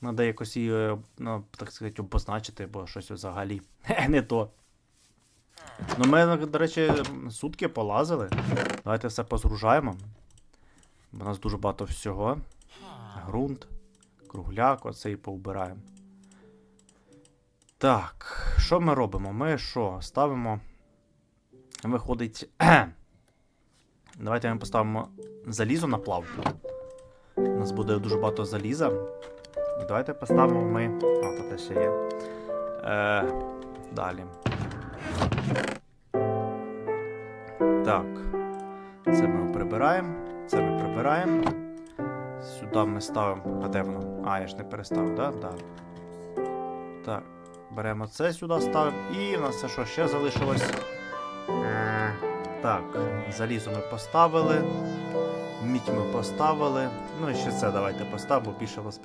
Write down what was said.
Надо якось її, е, ну, так сказати, обозначити, бо щось взагалі не то. Ну, ми, до речі, сутки полазили. Давайте все позгружаємо. Бо у нас дуже багато всього. Грунт, кругляк, оце і повбираємо. Так, що ми робимо? Ми що? Ставимо. Виходить. Давайте ми поставимо залізо на плавку. У нас буде дуже багато заліза. Давайте поставимо ми. А, тут ще є. Е, далі. Так. Це ми прибираємо. Це ми прибираємо. Сюди ми ставимо. А де воно? А, я ж не переставив, так? Да? Так. Беремо це сюди, ставимо. І в нас це що ще залишилось? Е, Так, залізо ми поставили. Мідь ми поставили. Ну і ще це давайте поставимо, бо більше у нас